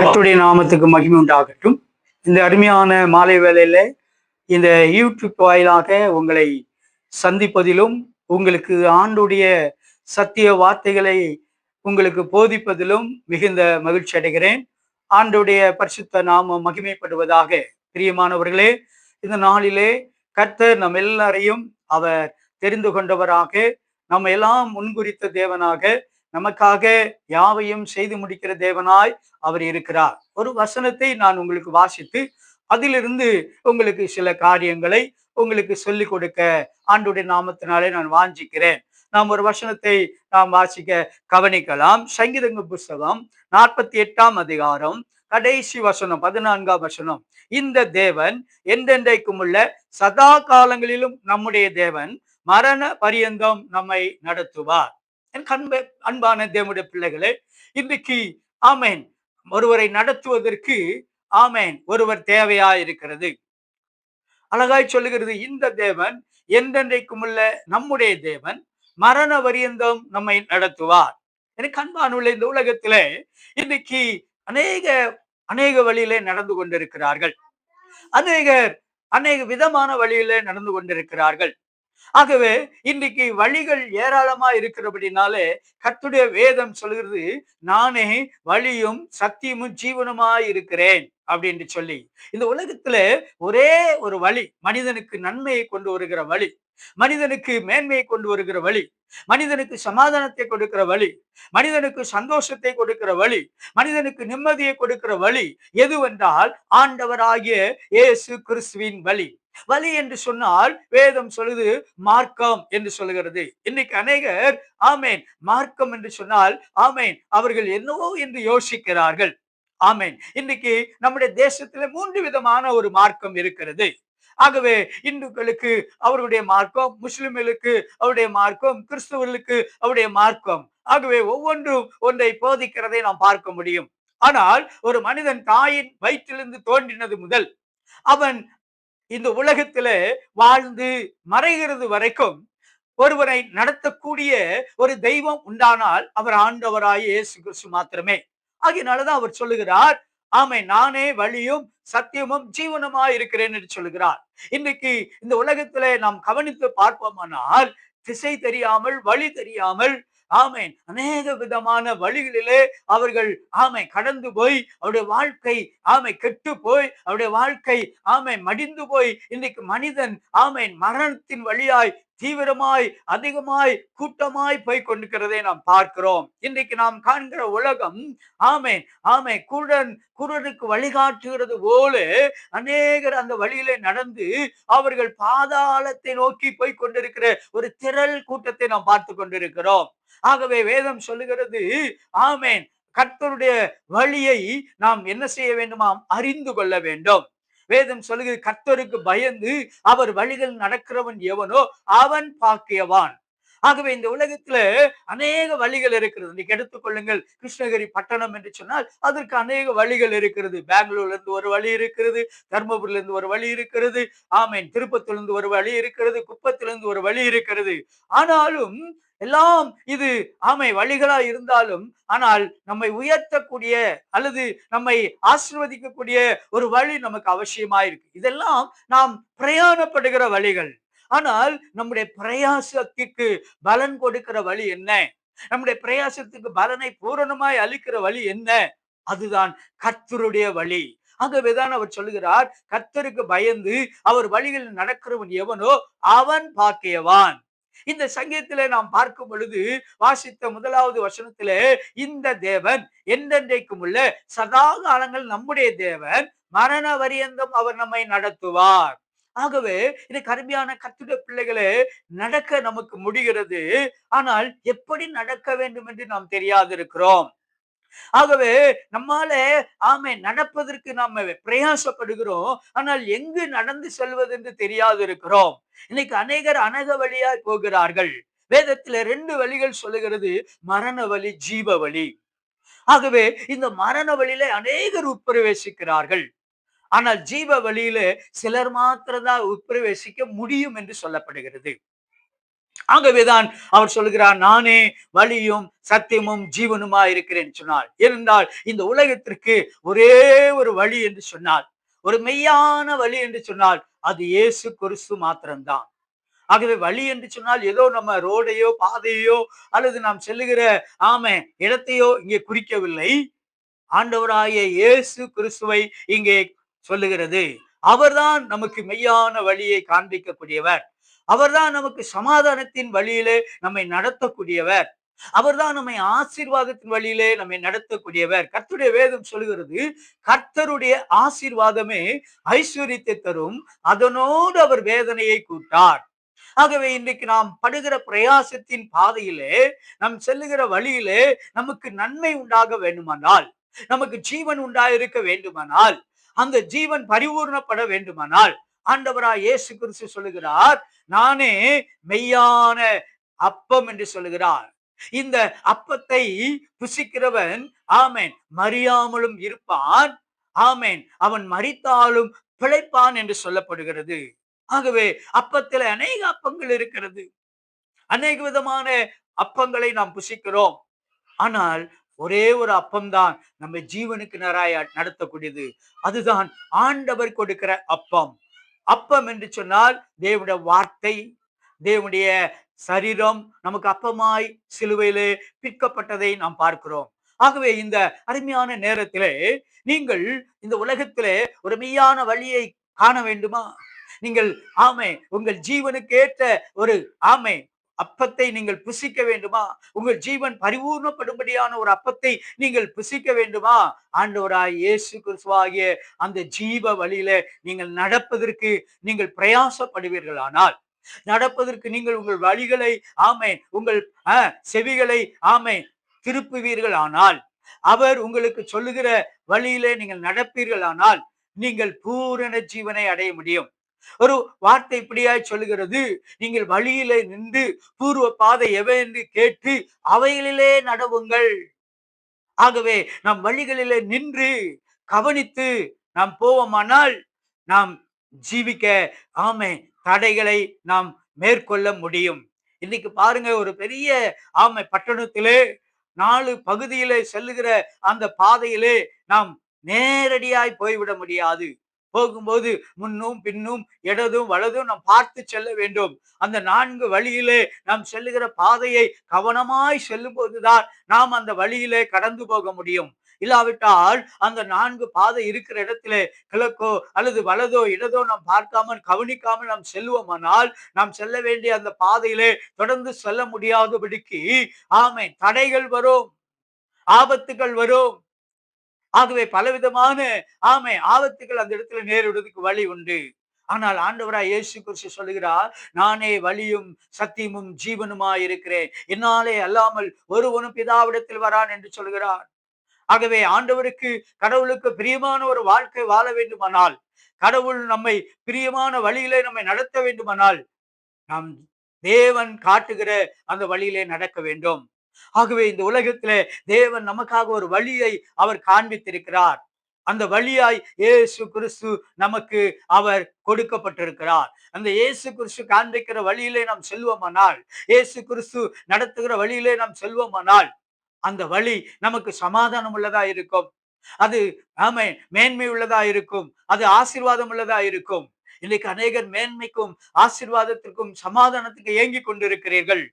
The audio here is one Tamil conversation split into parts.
கர்த்தருடைய நாமத்துக்கு மகிமை உண்டாகட்டும். இந்த அருமையான மாலை வேளையில இந்த யூடியூப் வாயிலாக உங்களை சந்திப்பதிலும் உங்களுக்கு ஆண்டுடைய சத்திய வார்த்தைகளை உங்களுக்கு போதிப்பதிலும் மிகுந்த மகிழ்ச்சி அடைகிறேன். ஆண்டுடைய பரிசுத்த நாமம் மகிமைப்படுவதாக பிரியமானவர்களே இந்த நாளிலே கர்த்தர் நம் எல்லாரையும் அவர் தெரிந்து கொண்டவராக நம்ம எல்லாம் முன்குறித்த தேவனாக நமக்காக யாவையும் செய்து முடிக்கிற தேவனாய் அவர் இருக்கிறார். ஒரு வசனத்தை நான் உங்களுக்கு வாசித்து அதிலிருந்து உங்களுக்கு சில காரியங்களை உங்களுக்கு சொல்லிக் கொடுக்க ஆண்டுடைய நாமத்தினாலே நான் வாஞ்சிக்கிறேன். நாம் ஒரு வசனத்தை நாம் வாசிக்க கவனிக்கலாம். சங்கீதங்க புஸ்தகம் நாற்பத்தி எட்டாம் அதிகாரம் கடைசி வசனம் பதினான்காம் வசனம். இந்த தேவன் என்றென்றைக்கும் உள்ள சதா காலங்களிலும் நம்முடைய தேவன் மரண பரியந்தம் நம்மை நடத்துவார். என் கண்ப அன்பான தேவனுடைய பிள்ளைகளே இன்றைக்கு ஆமேன். ஒருவரை நடத்துவதற்கு ஆமேன். ஒருவர் தேவையா இருக்கிறது அழகாய் சொல்லுகிறது இந்த தேவன் என்றென்றைக்கும் உள்ள நம்முடைய தேவன் மரண வரியந்தம் நம்மை நடத்துவார். எனக்கு அன்பானுள்ள இந்த உலகத்துல இன்னைக்கு அநேக அநேக வழியிலே நடந்து கொண்டிருக்கிறார்கள். அநேகர் அநேக விதமான வழியிலே நடந்து கொண்டிருக்கிறார்கள். ஆகவே இன்றைக்கு வழிகள் ஏராளமா இருக்கிறபடினாலே கத்துடைய வேதம் சொல்கிறது நானே வழியும் சத்தியமும் ஜீவனுமாய் இருக்கிறேன் அப்படின்னு சொல்லி. இந்த உலகத்துல ஒரே ஒரு வழி மனிதனுக்கு நன்மையை கொண்டு வருகிற வழி மனிதனுக்கு மேன்மையை கொண்டு வருகிற வழி மனிதனுக்கு சமாதானத்தை கொடுக்கிற வழி மனிதனுக்கு சந்தோஷத்தை கொடுக்கிற வழி மனிதனுக்கு நிம்மதியை கொடுக்கிற வழி எதுவென்றால் ஆண்டவராகிய இயேசு கிறிஸ்துவின் வழி. வழி என்று சொன்னால் வேதம் சொல்லுது மார்க்கம் என்று சொல்லுகிறது. இன்னைக்கு அநேகர் ஆமேன் மார்க்கம் என்று சொன்னால் ஆமேன் அவர்கள் என்னவோ என்று யோசிக்கிறார்கள். ஆமேன். இன்னைக்கு நம்முடைய தேசத்துல மூன்று விதமான ஒரு மார்க்கம் இருக்கிறது. ஆகவே இந்துக்களுக்கு அவருடைய மார்க்கம் முஸ்லிம்களுக்கு அவருடைய மார்க்கம் கிறிஸ்துவர்களுக்கு அவருடைய மார்க்கம். ஆகவே ஒவ்வொன்றும் ஒன்றை போதிக்கிறதை நாம் பார்க்க முடியும். ஆனால் ஒரு மனிதன் தாயின் வயிற்றிலிருந்து தோன்றினது முதல் அவன் இந்த உலகத்துல வாழ்ந்து மறைகிறது வரைக்கும் ஒருவரை நடத்தக்கூடிய ஒரு தெய்வம் உண்டானால் அவர் ஆண்டவராய் இயேசு கிறிஸ்து மாத்திரமே. ஆகியனாலதான் அவர் சொல்லுகிறார் ஆமை நானே வழியும் சத்தியமும் ஜீவனமா இருக்கிறேன் என்று சொல்லுகிறார். இன்னைக்கு இந்த உலகத்துல நாம் கவனித்து பார்ப்போமானால் திசை தெரியாமல் வழி தெரியாமல் ஆமேன். அநேக விதமான வழிகளிலே அவர்கள் ஆமை கடந்து போய் அவருடைய வாழ்க்கை ஆமை கெட்டு போய் அவருடைய வாழ்க்கை ஆமை மடிந்து போய் இன்னைக்கு மனிதன் ஆமை மரணத்தின் வழியாய் தீவிரமாய் அதிகமாய் கூட்டமாய் போய் கொண்டிருக்கிறதை நாம் பார்க்கிறோம். இன்றைக்கு நாம் காண்கிற உலகம் ஆமை ஆமை குருடன் குருடனுக்கு வழிகாட்டுகிறது போல அநேகர் அந்த வழியிலே நடந்து அவர்கள் பாதாளத்தை நோக்கி போய் கொண்டிருக்கிற ஒரு திரள் கூட்டத்தை நாம் பார்த்து கொண்டிருக்கிறோம். ஆகவே வேதம் சொல்லுகிறது ஆமேன். கர்த்தருடைய வழியை நாம் என்ன செய்ய வேண்டுமாம்? அறிந்து கொள்ள வேண்டும். வேதம் சொல்லுகிறது கர்த்தருக்கு பயந்து அவர் வழிகள் நடக்கிறவன் எவனோ அவன் பாக்கியவான். ஆகவே இந்த உலகத்துல அநேக வழிகள் இருக்கிறது. இன்னைக்கு எடுத்துக்கொள்ளுங்கள் கிருஷ்ணகிரி பட்டணம் என்று சொன்னால் அதற்கு அநேக வழிகள் இருக்கிறது. பெங்களூர்ல இருந்து ஒரு வழி இருக்கிறது தர்மபுரில இருந்து ஒரு வழி இருக்கிறது ஆமேன் திருப்பத்திலிருந்து ஒரு வழி இருக்கிறது குப்பத்திலிருந்து ஒரு வழி இருக்கிறது. ஆனாலும் எல்லாம் இது ஆமை வழிகளா இருந்தாலும் ஆனால் நம்மை உயர்த்தக்கூடிய அல்லது நம்மை ஆசிர்வதிக்கக்கூடிய ஒரு வழி நமக்கு அவசியமா இருக்கு இதெல்லாம் நாம் பிரயாணப்படுகிற வழிகள். ஆனால் நம்முடைய பிரயாசத்துக்கு பலன் கொடுக்கிற வழி என்ன? நம்முடைய பிரயாசத்துக்கு பலனை பூரணமாய் அளிக்கிற வழி என்ன? அதுதான் கர்த்தருடைய வழி. ஆகவேதான் அவர் சொல்லுகிறார் கர்த்தருக்கு பயந்து அவர் வழிகளில் நடக்கிறவன் எவனோ அவன் பாக்கியவான். இந்த சங்கீதத்திலே நாம் பார்க்கும் பொழுது வாசித்த முதலாவது வசனத்திலே இந்த தேவன் என்றென்றைக்கும் உள்ள சதா காலங்கள் நம்முடைய தேவன் மரண வரியந்தம் அவர் நம்மை நடத்துவார். ஆகவே இது கருமையான கத்துட பிள்ளைகளே நடக்க நமக்கு முடிகிறது. ஆனால் எப்படி நடக்க வேண்டும் என்று நாம் தெரியாது இருக்கிறோம் ஆகவே நம்மால ஆமை நடப்பதற்கு நாம பிரயாசப்படுகிறோம். ஆனால் எங்கு நடந்து செல்வது என்று தெரியாது இருக்கிறோம் இன்னைக்கு அநேகர் அனக வழியாய் போகிறார்கள். வேதத்துல ரெண்டு வழிகள் சொல்லுகிறது. மரண வழி ஜீவ வழி. ஆகவே இந்த மரண வழியில அநேகர் உட்பிரவேசிக்கிறார்கள். ஆனால் ஜீவ வழியில சிலர் மாத்திரம்தான் உட்பிரவேசிக்க முடியும் என்று சொல்லப்படுகிறது. ஆகவேதான் அவர் சொல்கிறார் நானே வழியும் சத்தியமும் ஜீவனுமா இருக்கிறேன் சொன்னார். இருந்தால் இந்த உலகத்திற்கு ஒரே ஒரு வழி என்று சொன்னால் ஒரு மெய்யான வழி என்று சொன்னால் அது இயேசு குருசு மாத்திரம்தான். ஆகவே வழி என்று சொன்னால் ஏதோ நம்ம ரோடையோ பாதையோ அல்லது நாம் செல்லுகிற ஆமை இடத்தையோ இங்கே குறிக்கவில்லை. ஆண்டவராய இயேசு கிறிஸ்துவை இங்கே சொல்லுகிறது. அவர்தான் நமக்கு மெய்யான வழியை காண்பிக்கக்கூடியவர். அவர்தான் நமக்கு சமாதானத்தின் வழியிலே நம்மை நடத்தக்கூடியவர். அவர்தான் நம்மை ஆசீர்வாதத்தின் வழியிலே நம்மை நடத்தக்கூடியவர். கர்த்தருடைய வேதம் சொல்லுகிறது கர்த்தருடைய ஆசீர்வாதமே ஐஸ்வர்யத்தை தரும். அதனோடு அவர் வேதனையை கூட்டார். ஆகவே இன்றைக்கு நாம் படுகிற பிரயாசத்தின் பாதையிலே நாம் செல்லுகிற வழியிலே நமக்கு நன்மை உண்டாக வேண்டுமானால் நமக்கு ஜீவன் உண்டாயிருக்க வேண்டுமானால் அந்த ஜீவன் பரிபூர்ணப்பட வேண்டுமானால் ஆண்டவராய் இயேசு கிறிஸ்து சொல்லுகிறார் நானே மெய்யான அப்பம் என்று சொல்லுகிறார். இந்த அப்பத்தை புசிக்கிறவன் ஆமேன் மறியாமலும் இருப்பான் ஆமேன் அவன் மறித்தாலும் பிழைப்பான் என்று சொல்லப்படுகிறது. ஆகவே அப்பத்தில் அநேக அப்பங்கள் இருக்கிறது. அநேக விதமான அப்பங்களை நாம் புசிக்கிறோம். ஆனால் ஒரே ஒரு அப்பம்தான் நம்ம ஜீவனுக்கு நேராய் நடத்தக்கூடியது. அதுதான் ஆண்டவர் கொடுக்கிற அப்பம். அப்பம் என்று சொன்னால் தேவனுடைய வார்த்தை தேவனுடைய சரீரம் நமக்கு அப்பமாய் சிலுவையிலே பிற்கப்பட்டதை நாம் பார்க்கிறோம். ஆகவே இந்த அருமையான நேரத்திலே நீங்கள் இந்த உலகத்திலே ஒரு மெய்யான வழியை காண வேண்டுமா? நீங்கள் ஆமை உங்கள் ஜீவனுக்கு ஏற்ற ஒரு ஆமை அப்பத்தை நீங்கள் புசிக்க வேண்டுமா? உங்கள் ஜீவன் பரிபூர்ணப்படும்படியான ஒரு அப்பத்தை நீங்கள் புசிக்க வேண்டுமா? ஆண்டவராய் இயேசு கிறிஸ்துவாகிய அந்த ஜீவ வழியில நீங்கள் நடப்பதற்கு நீங்கள் பிரயாசப்படுவீர்களானால் நடப்பதற்கு நீங்கள் உங்கள் வழிகளை ஆமை உங்கள் செவிகளை ஆமை திருப்புவீர்கள் ஆனால் அவர் உங்களுக்கு சொல்லுகிற வழியிலே நீங்கள் நடப்பீர்கள் ஆனால் நீங்கள் பூரண ஜீவனை அடைய முடியும். ஒரு வார்த்தை இப்படியாய் சொல்லுகிறது. நீங்கள் வழியிலே நின்று பூர்வ பாதை எவை என்று கேட்டு அவைகளிலே நடவுங்கள். ஆகவே நம் வழிகளிலே நின்று கவனித்து நாம் போவோமானால் நாம் ஜீவிக்க ஆமை தடைகளை நாம் மேற்கொள்ள முடியும். இன்னைக்கு பாருங்க ஒரு பெரிய ஆமை பட்டணத்திலே நாலு பகுதியிலே செல்லுகிற அந்த பாதையிலே நாம் நேரடியாய் போய்விட முடியாது. போகும்போது முன்னும் பின்னும் இடதும் வலதும் நாம் பார்த்து செல்ல வேண்டும். அந்த நான்கு வழியிலே நாம் செல்லுகிற பாதையை கவனமாய் செல்லும் போதுதான் நாம் அந்த வழியிலே கடந்து போக முடியும். இல்லாவிட்டால் அந்த நான்கு பாதை இருக்கிற இடத்திலே கிழக்கோ அல்லது வலதோ இடதோ நாம் பார்க்காமல் கவனிக்காமல் நாம் செல்வோமானால் நாம் செல்ல வேண்டிய அந்த பாதையிலே தொடர்ந்து செல்ல முடியாதபடிக்கு ஆமை தடைகள் வரும். ஆபத்துகள் வரும். ஆகவே பலவிதமான ஆமை ஆபத்துகள் அந்த இடத்துல நேரிடுவதற்கு வழி உண்டு. ஆனால் ஆண்டவராய் இயேசு குறிச்சு சொல்லுகிறார் நானே வழியும் சத்தியமும் ஜீவனுமா இருக்கிறேன். என்னாலே அல்லாமல் ஒருவனும் பிதாவிடத்தில் வரான் என்று சொல்கிறார் ஆகவே ஆண்டவருக்கு கடவுளுக்கு பிரியமான ஒரு வாழ்க்கை வாழ வேண்டுமானால் கடவுள் நம்மை பிரியமான வழியிலே நம்மை நடத்த வேண்டுமானால் நாம் தேவன் காட்டுகிற அந்த வழியிலே நடக்க வேண்டும். ஆகவே இந்த உலகத்திலே தேவன் நமக்காக ஒரு வழியை அவர் காண்பித்திருக்கிறார். அந்த வழியாய் இயேசு கிறிஸ்து நமக்கு அவர் கொடுக்கப்பட்டிருக்கிறார். அந்த இயேசு கிறிஸ்து காண்பிக்கிற வழியிலே நாம் செல்வோமானால் இயேசு கிறிஸ்து நடத்துகிற வழியிலே நாம் செல்வோமானால் அந்த வழி நமக்கு சமாதானம் உள்ளதா இருக்கும். அது ஆமை மேன்மை உள்ளதா இருக்கும். அது ஆசீர்வாதம் உள்ளதா இருக்கும். இன்னைக்கு அநேகர் மேன்மைக்கும் ஆசீர்வாதத்திற்கும் சமாதானத்துக்கு ஏங்கி கொண்டிருக்கிறீர்கள்.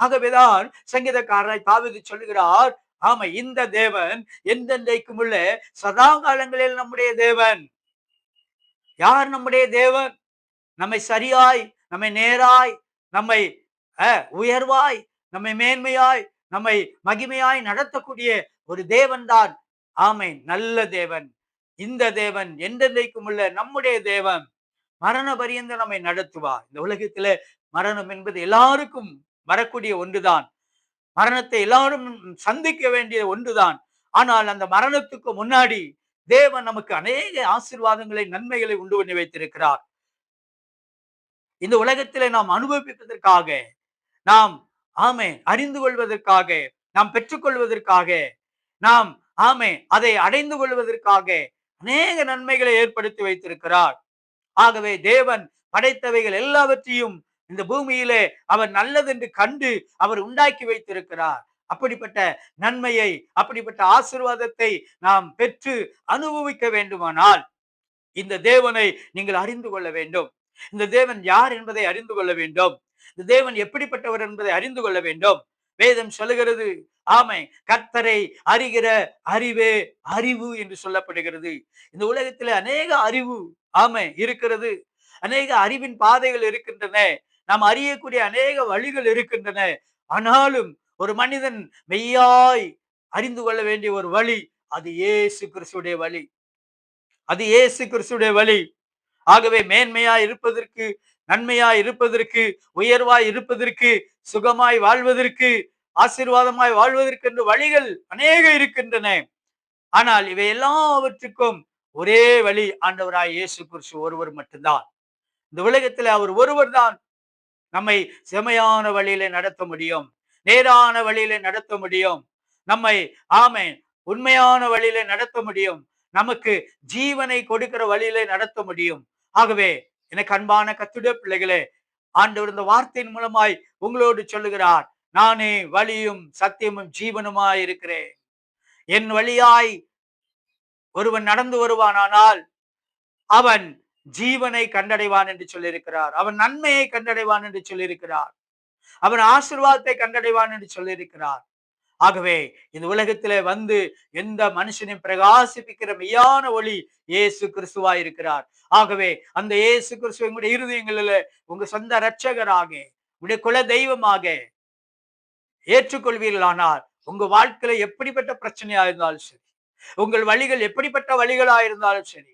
ஆகவேதான் சங்கீதக்காரராய் தாவிது சொல்லுகிறார் ஆமா இந்த தேவன் எந்தெந்தைக்கும் உள்ள சதா காலங்களில் நம்முடைய தேவன். யார் நம்முடைய தேவன்? நம்மை சரியாய் நம்மை நேராய் நம்மை உயர்வாய் நம்மை மேன்மையாய் நம்மை மகிமையாய் நடத்தக்கூடிய ஒரு தேவன் தான் ஆமை நல்ல தேவன். இந்த தேவன் எந்தெந்தைக்கும் உள்ள நம்முடைய தேவன். மரண பரியந்த நம்மை நடத்துவா இந்த உலகத்துல மரணம் என்பது எல்லாருக்கும் வரக்கூடிய ஒன்றுதான். மரணத்தை எல்லாரும் சந்திக்க வேண்டிய ஒன்றுதான். ஆனால் அந்த மரணத்துக்கு முன்னாடி தேவன் நமக்கு அநேக ஆசிர்வாதங்களை நன்மைகளை உண்டு பண்ணி வைத்திருக்கிறார். இந்த உலகத்திலே நாம் அனுபவிப்பதற்காக நாம் ஆமே அறிந்து கொள்வதற்காக நாம் பெற்றுக்கொள்வதற்காக நாம் ஆமே அதை அடைந்து கொள்வதற்காக அநேக நன்மைகளை ஏற்படுத்தி வைத்திருக்கிறார். ஆகவே தேவன் படைத்தவைகள் எல்லாவற்றையும் இந்த பூமியிலே அவர் நல்லதென்று கண்டு அவர் உண்டாக்கி வைத்திருக்கிறார். அப்படிப்பட்ட நன்மையை அப்படிப்பட்ட ஆசிர்வாதத்தை நாம் பெற்று அனுபவிக்க வேண்டுமானால் இந்த தேவனை நீங்கள் அறிந்து கொள்ள வேண்டும். இந்த தேவன் யார் என்பதை அறிந்து கொள்ள வேண்டும். இந்த தேவன் எப்படிப்பட்டவர் என்பதை அறிந்து கொள்ள வேண்டும். வேதம் சொல்லுகிறது ஆமை கர்த்தரை அறிகிற அறிவே அறிவு என்று சொல்லப்படுகிறது. இந்த உலகத்தில் அநேக அறிவு ஆமை இருக்கிறது. அநேக அறிவின் பாதைகள் இருக்கின்றன. நாம் அறியக்கூடிய அநேக வழிகள் இருக்கின்றன. ஆனாலும் ஒரு மனிதன் மெய்யாய் அறிந்து கொள்ள வேண்டிய ஒரு வழி அது ஏசு கிறிஸ்துடைய வழி. அது ஏசு கிறிஸ்துடைய வழி. ஆகவே மேன்மையாய் இருப்பதற்கு நன்மையாய் இருப்பதற்கு உயர்வாய் இருப்பதற்கு சுகமாய் வாழ்வதற்கு ஆசீர்வாதமாய் வாழ்வதற்கு என்று வழிகள் அநேக இருக்கின்றன. ஆனால் இவை எல்லாவற்றுக்கும் ஒரே வழி ஆண்டவராய் இயேசு கிறிஸ்து ஒருவர் மட்டும்தான். இந்த உலகத்தில் அவர் ஒருவர் தான் நம்மை செமையான வழியில நடத்த முடியும். நேரான வழியில நடத்த முடியும். நம்மை ஆமை உண்மையான வழியில நடத்த முடியும். நமக்கு ஜீவனை கொடுக்கிற வழியில நடத்த முடியும். ஆகவே எனக்கு அன்பான கத்துடைய பிள்ளைகளே ஆண்டவர் இந்த வார்த்தையின் மூலமாய் உங்களோடு சொல்லுகிறார் நானே வழியும் சத்தியமும் ஜீவனுமாய் இருக்கிறேன். என் வழியாய் ஒருவன் நடந்து வருவானானால் அவன் ஜீவனை கண்டடைவான் என்று சொல்லியிருக்கிறார். அவன் நன்மையை கண்டடைவான் என்று சொல்லியிருக்கிறார். அவன் ஆசிர்வாதத்தை கண்டடைவான் என்று சொல்லியிருக்கிறார். ஆகவே இந்த உலகத்திலே வந்து எந்த மனுஷனையும் பிரகாசிப்பிக்கிற மெய்யான ஒளி இயேசு கிறிஸ்துவா இருக்கிறார். ஆகவே அந்த இயேசு கிறிஸ்துவ உங்களுடைய இருதயங்களில் உங்க சொந்த இரட்சகராக உங்களுடைய குல தெய்வமாக ஏற்றுக்கொள்வீர்களானால் உங்க வாழ்க்கையில எப்படிப்பட்ட பிரச்சனையா இருந்தாலும் சரி உங்கள் வழிகள் எப்படிப்பட்ட வழிகளா இருந்தாலும் சரி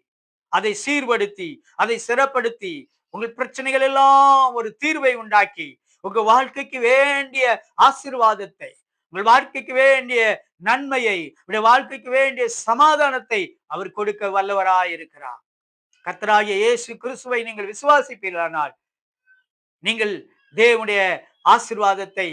அதை சீர்படுத்தி அதை சிறப்படுத்தி உங்கள் பிரச்சனைகள் எல்லாம் ஒரு தீர்வை உண்டாக்கி உங்க வாழ்க்கைக்கு வேண்டிய ஆசிர்வாதத்தை உங்கள் வாழ்க்கைக்கு வேண்டிய நன்மையை உடைய வாழ்க்கைக்கு வேண்டிய சமாதானத்தை அவர் கொடுக்க வல்லவராய் இருக்கிறார். கத்தராகிய இயேசு கிறிஸ்துவை நீங்கள் விசுவாசிப்பீர்களானால் நீங்கள் தேவனுடைய ஆசிர்வாதத்தை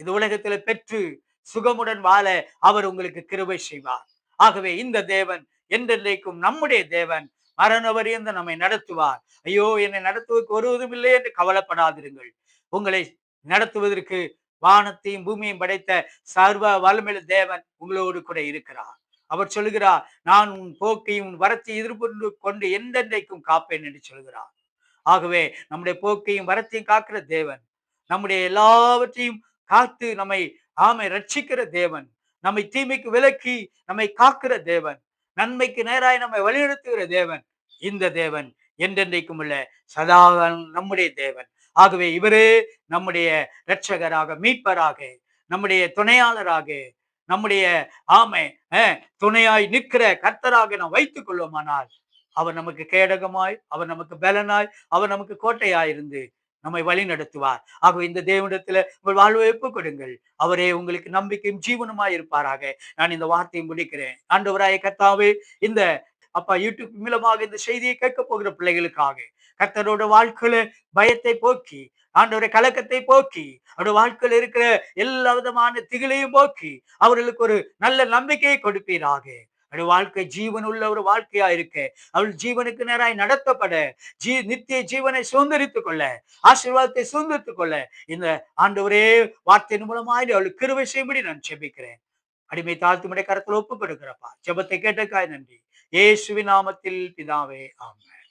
இந்த உலகத்துல பெற்று சுகமுடன் வாழ அவர் உங்களுக்கு கிருபை செய்வார். ஆகவே இந்த தேவன் என்றென்றைக்கும் நம்முடைய தேவன் மரணவர் என்று நம்மை நடத்துவார். ஐயோ என்னை நடத்துவதற்கு வருவதும் இல்லை என்று கவலைப்படாதிருங்கள். உங்களை நடத்துவதற்கு வானத்தையும் பூமியையும் படைத்த சர்வ வல்லமையுள்ள தேவன் உங்களோடு கூட இருக்கிறார். அவர் சொல்லுகிறார் நான் உன் போக்கையும் உன் வரத்தை எதிர்ப்பு கொண்டு எந்தெந்தைக்கும் காப்பேன் என்று சொல்கிறார் ஆகவே நம்முடைய போக்கையும் வரத்தையும் காக்கிற தேவன் நம்முடைய எல்லாவற்றையும் காத்து நம்மை ஆமை ரட்சிக்கிற தேவன் நம்மை தீமைக்கு விலக்கி நம்மை காக்கிற தேவன் நன்மைக்கு நேராய் நம்மை வழிநடத்துகிற தேவன் இந்த தேவன். என்றென்றைக்கும் உள்ள சதாகன் நம்முடைய தேவன். ஆகவே இவரே நம்முடைய இரட்சகராக மீட்பராக நம்முடைய துணையாளராக நம்முடைய ஆமை துணையாய் நிற்கிற கர்த்தராக நாம் வைத்துக் கொள்வோமானால் அவர் நமக்கு கேடகமாய் அவர் நமக்கு பலனாய் அவர் நமக்கு கோட்டையாயிருந்து நம்மை வழி நடத்துவார் ஆகவே இந்த தேவனிடத்துல உங்கள் வாழ்வை கொடுங்கள். அவரே உங்களுக்கு நம்பிக்கையும் ஜீவனமாய் இருப்பாராக. நான் இந்த வார்த்தையை முடிக்கிறேன். ஆண்டவராய கத்தாவே இந்த அப்பா யூடியூப் மூலமாக இந்த செய்தியை கேட்க போகிற பிள்ளைகளுக்காக கர்த்தரோட வாழ்க்கையில பயத்தை போக்கி ஆண்டவரை கலக்கத்தை போக்கி அவருடைய வாழ்க்கையில் இருக்கிற எல்லா விதமான திகிலையும் போக்கி அவர்களுக்கு ஒரு நல்ல நம்பிக்கையை கொடுப்பீராக. அவருடைய வாழ்க்கை ஜீவன் உள்ள ஒரு வாழ்க்கையா இருக்கு. அவள் ஜீவனுக்கு நேராய் நடத்தப்பட. ஜீ நித்திய ஜீவனை சுதந்திரித்துக் கொள்ள ஆசீர்வாதத்தை சுதந்திரித்துக் கொள்ள. இந்த ஆண்டு ஒரே வார்த்தையின் மூலமாய் அவளுக்கு கிருவை செய்யும்படி நான் செபிக்கிறேன் அடிமை தாழ்த்து முறை கரத்தில் ஒப்பு கொடுக்கிறப்பா ஜபத்தை கேட்டக்காய் நன்றி. ஏசுவி நாமத்தில் பிதாவே ஆமென்.